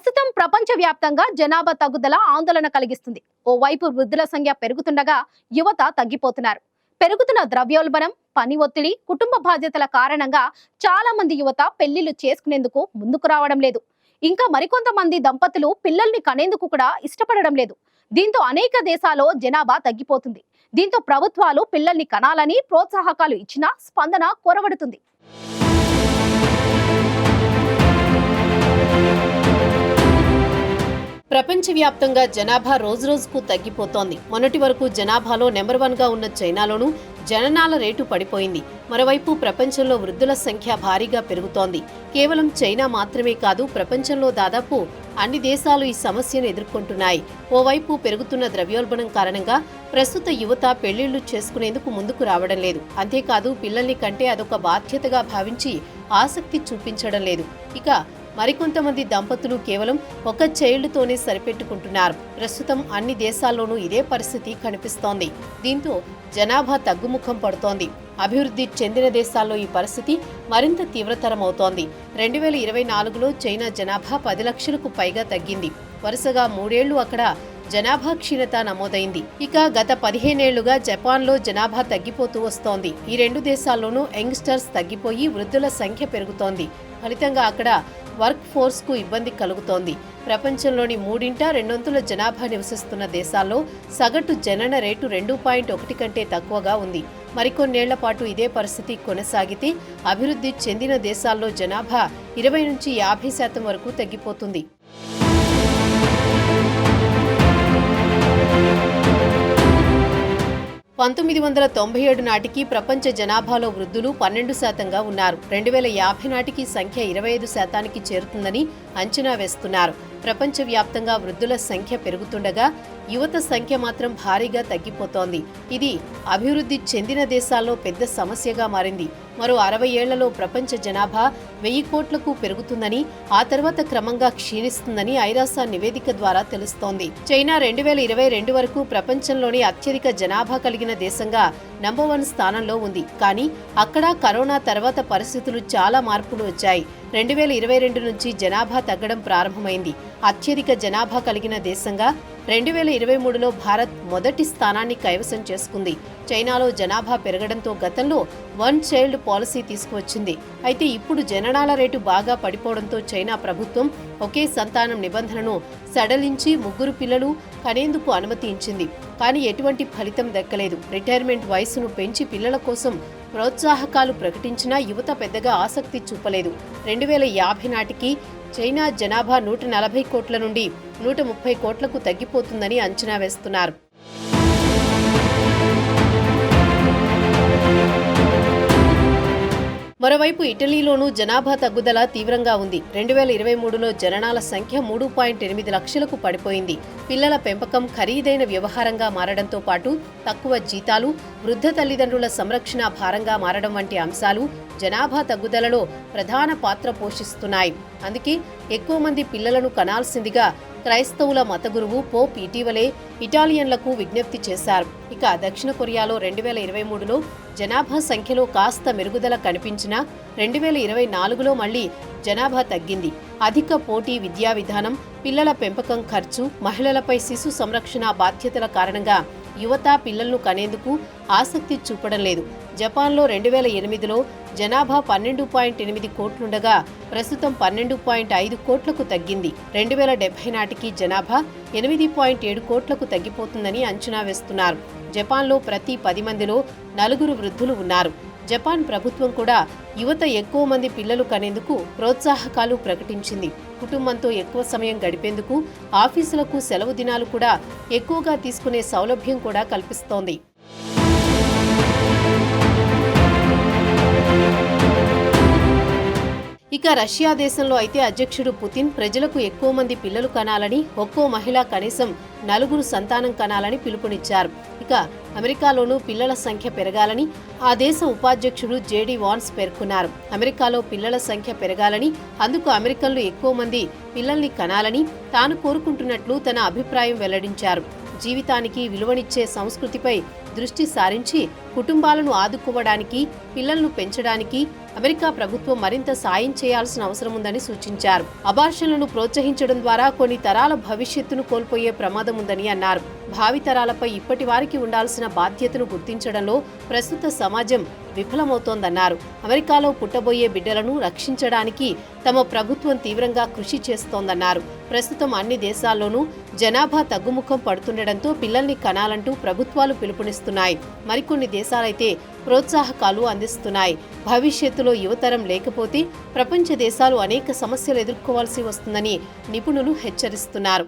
ప్రస్తుతం ప్రపంచవ్యాప్తంగా జనాభా తగ్గుదల ఆందోళన కలిగిస్తుంది. ఓవైపు వృద్ధుల సంఖ్య పెరుగుతుండగా యువత తగ్గిపోతున్నారు. పెరుగుతున్న ద్రవ్యోల్బణం పని ఒత్తిడి కుటుంబ బాధ్యతల కారణంగా చాలా మంది యువత పెళ్ళిళ్ళు చేసుకునేందుకు ముందుకు రావడం లేదు. ఇంకా మరికొంతమంది దంపతులు పిల్లల్ని కనేందుకు కూడా ఇష్టపడడం లేదు. దీంతో అనేక దేశాల్లో జనాభా తగ్గిపోతుంది. దీంతో ప్రభుత్వాలు పిల్లల్ని కనాలని ప్రోత్సాహకాలు ఇచ్చినా స్పందన కొరవడుతుంది. ప్రపంచవ్యాప్తంగా జనాభా రోజురోజుకు తగ్గిపోతోంది. మొన్నటి వరకు జనాభాలో నెంబర్ వన్గా ఉన్న చైనాలోనూ జననాల రేటు పడిపోయింది. మరోవైపు ప్రపంచంలో వృద్ధుల సంఖ్య భారీగా పెరుగుతోంది. కేవలం చైనా మాత్రమే కాదు ప్రపంచంలో దాదాపు అన్ని దేశాలు ఈ సమస్యను ఎదుర్కొంటున్నాయి. ఓవైపు పెరుగుతున్న ద్రవ్యోల్బణం కారణంగా ప్రస్తుత యువత పెళ్ళిళ్ళు చేసుకునేందుకు ముందుకు రావడం లేదు. అంతేకాదు పిల్లల్ని కంటే అదొక బాధ్యతగా భావించి ఆసక్తి చూపించడం లేదు. ఇక మరికొంతమంది దంపతులు కేవలం ఒక చైల్డ్తోనే సరిపెట్టుకుంటున్నారు. ప్రస్తుతం అన్ని దేశాల్లోనూ ఇదే పరిస్థితి కనిపిస్తోంది. దీంతో జనాభా తగ్గుముఖం పడుతోంది. అభివృద్ధి చెందిన దేశాల్లో ఈ పరిస్థితి మరింత తీవ్రతరమవుతోంది. రెండు వేల ఇరవై నాలుగులో చైనా జనాభా పది లక్షలకు పైగా తగ్గింది. వరుసగా మూడేళ్ళు అక్కడ జనాభా క్షీణత నమోదైంది. ఇక గత పదిహేనేళ్ళుగా జపాన్లో జనాభా తగ్గిపోతూ వస్తోంది. ఈ రెండు దేశాల్లోనూ యంగ్స్టర్స్ తగ్గిపోయి వృద్ధుల సంఖ్య పెరుగుతోంది. ఫలితంగా అక్కడ వర్క్ ఫోర్స్కు ఇబ్బంది కలుగుతోంది. ప్రపంచంలోని మూడింట రెండొంతుల జనాభా నివసిస్తున్న దేశాల్లో సగటు జనన రేటు రెండు పాయింట్ ఒకటి కంటే తక్కువగా ఉంది. మరికొన్నేళ్ళ పాటు ఇదే పరిస్థితి కొనసాగితే అభివృద్ధి చెందిన దేశాల్లో జనాభా ఇరవై నుంచి యాభై శాతం వరకు తగ్గిపోతుంది. పంతొమ్మిది వందల తొంభై ఏడు నాటికి ప్రపంచ జనాభాలో వృద్ధులు పన్నెండు శాతంగా ఉన్నారు. రెండు వేల యాభై నాటికి సంఖ్య ఇరవై ఐదు శాతానికి చేరుతుందని అంచనా వేస్తున్నారు. ప్రపంచవ్యాప్తంగా వృద్ధుల సంఖ్య పెరుగుతుండగా యువత సంఖ్య మాత్రం భారీగా తగ్గిపోతోంది. ఇది అభివృద్ధి చెందిన దేశాల్లో పెద్ద సమస్యగా మారింది. మరో అరవై ఏళ్ళలో ప్రపంచ జనాభా వెయ్యి కోట్లకు పెరుగుతుందని ఆ తర్వాత క్రమంగా క్షీణిస్తుందని ఐరాసా నివేదిక ద్వారా తెలుస్తోంది. చైనా రెండు వేల ఇరవై రెండు వరకు ప్రపంచంలోని అత్యధిక జనాభా కలిగిన దేశంగా నంబర్ వన్ స్థానంలో ఉంది. కానీ అక్కడ కరోనా తర్వాత పరిస్థితులు చాలా మార్పులు వచ్చాయి. రెండు వేల ఇరవై రెండు నుంచి జనాభా తగ్గడం ప్రారంభమైంది. అత్యధిక జనాభా కలిగిన దేశంగా రెండు వేల ఇరవై మూడులో భారత్ మొదటి స్థానాన్ని కైవసం చేసుకుంది. చైనాలో జనాభా పెరగడంతో గతంలో వన్ చైల్డ్ పాలసీ తీసుకువచ్చింది. అయితే ఇప్పుడు జననాల రేటు బాగా పడిపోవడంతో చైనా ప్రభుత్వం ఒకే సంతానం నిబంధనను సడలించి ముగ్గురు పిల్లలు కనేందుకు అనుమతి ఇచ్చింది. కానీ ఎటువంటి ఫలితం దక్కలేదు. రిటైర్మెంట్ వయసును పెంచి పిల్లల కోసం ప్రోత్సాహకాలు ప్రకటించినా యువత పెద్దగా ఆసక్తి చూపలేదు. రెండు వేల యాభై నాటికి చైనా జనాభా నూట నలభై కోట్ల నుండి నూట ముప్పై కోట్లకు తగ్గిపోతుందని అంచనా వేస్తున్నారు. మరోవైపు ఇటలీలోనూ జనాభా తగ్గుదల తీవ్రంగా ఉంది. రెండు వేల ఇరవై మూడులో జననాల సంఖ్య మూడు పాయింట్ ఎనిమిది లక్షలకు పడిపోయింది. పిల్లల పెంపకం ఖరీదైన వ్యవహారంగా మారడంతో పాటు తక్కువ జీతాలు వృద్ధ తల్లిదండ్రుల సంరక్షణ భారంగా మారడం వంటి అంశాలు జనాభా తగ్గుదలలో ప్రధాన పాత్ర పోషిస్తున్నాయి. అందుకే ఎక్కువ మంది పిల్లలను కనాల్సిందిగా క్రైస్తవుల మతగురువు పోప్ ఇటీవలే ఇటాలియన్లకు విజ్ఞప్తి చేశారు. ఇక దక్షిణ కొరియాలో రెండు వేల ఇరవై మూడులో జనాభా సంఖ్యలో కాస్త మెరుగుదల కనిపించినా రెండు వేల ఇరవై నాలుగులో మళ్ళీ జనాభా తగ్గింది. అధిక పోటీ విద్యా విధానం పిల్లల పెంపకం ఖర్చు మహిళలపై శిశు సంరక్షణ బాధ్యతల కారణంగా యువత పిల్లలను కనేందుకు ఆసక్తి చూపడం లేదు. జపాన్లో రెండు వేల ఎనిమిదిలో జనాభా పన్నెండు పాయింట్ ఎనిమిది కోట్లుండగా ప్రస్తుతం పన్నెండు పాయింట్ ఐదు కోట్లకు తగ్గింది. రెండు వేల డెబ్బై నాటికి జనాభా ఎనిమిది పాయింట్ ఏడు కోట్లకు తగ్గిపోతుందని అంచనా వేస్తున్నారు. జపాన్లో ప్రతి పది మందిలో నలుగురు వృద్ధులు ఉన్నారు. జపాన్ ప్రభుత్వం కూడా యువత ఎక్కువ మంది పిల్లలు కనేందుకు ప్రోత్సాహకాలు ప్రకటించింది. కుటుంబంతో ఎక్కువ సమయం గడిపేందుకు ఆఫీసులకు సెలవు దినాలు కూడా ఎక్కువగా తీసుకునే సౌలభ్యం కూడా కల్పిస్తోంది. ఇక రష్యా దేశంలో అయితే అధ్యక్షుడు పుతిన్ ప్రజలకు ఎక్కువ మంది పిల్లలు కనాలని ఒక్కో మహిళ కనీసం నలుగురు సంతానం కనాలని పిలుపునిచ్చారు. ఇక అమెరికాలోనూ పిల్లల సంఖ్య పెరగాలని ఆ దేశ ఉపాధ్యక్షుడు జేడీ వాన్స్ పేర్కొన్నారు. అమెరికాలో పిల్లల సంఖ్య పెరగాలని అందుకు అమెరికన్లు ఎక్కువ మంది పిల్లల్ని కనాలని తాను కోరుకుంటున్నట్లు తన అభిప్రాయం వెల్లడించారు. జీవితానికి విలువనిచ్చే సంస్కృతిపై దృష్టి సారించి కుటుంబాలను ఆదుకోవడానికి పిల్లలను పెంచడానికి అమెరికా ప్రభుత్వం మరింత సాయం చేయాల్సిన అవసరం ఉందని సూచించారు. అబార్షన్లను ప్రోత్సహించడం ద్వారా కొన్ని తరాల భవిష్యత్తును కోల్పోయే ప్రమాదం ఉందని అన్నారు. భావితరాలపై ఇప్పటి వారికి ఉండాల్సిన బాధ్యతను గుర్తించడంలో ప్రస్తుత సమాజం విఫలమవుతోందన్నారు. అమెరికాలో పుట్టబోయే బిడ్డలను రక్షించడానికి తమ ప్రభుత్వం తీవ్రంగా కృషి చేస్తోందన్నారు. ప్రస్తుతం అన్ని దేశాల్లోనూ జనాభా తగ్గుముఖం పడుతుండటంతో పిల్లల్ని కనాలంటూ ప్రభుత్వాలు పిలుపునిస్తున్నాయి. మరికొన్ని దేశాలైతే ప్రోత్సాహకాలు అందిస్తున్నాయి. భవిష్యత్తులో యువతరం లేకపోతే ప్రపంచ దేశాలు అనేక సమస్యలు ఎదుర్కోవాల్సి వస్తుందని నిపుణులు హెచ్చరిస్తున్నారు.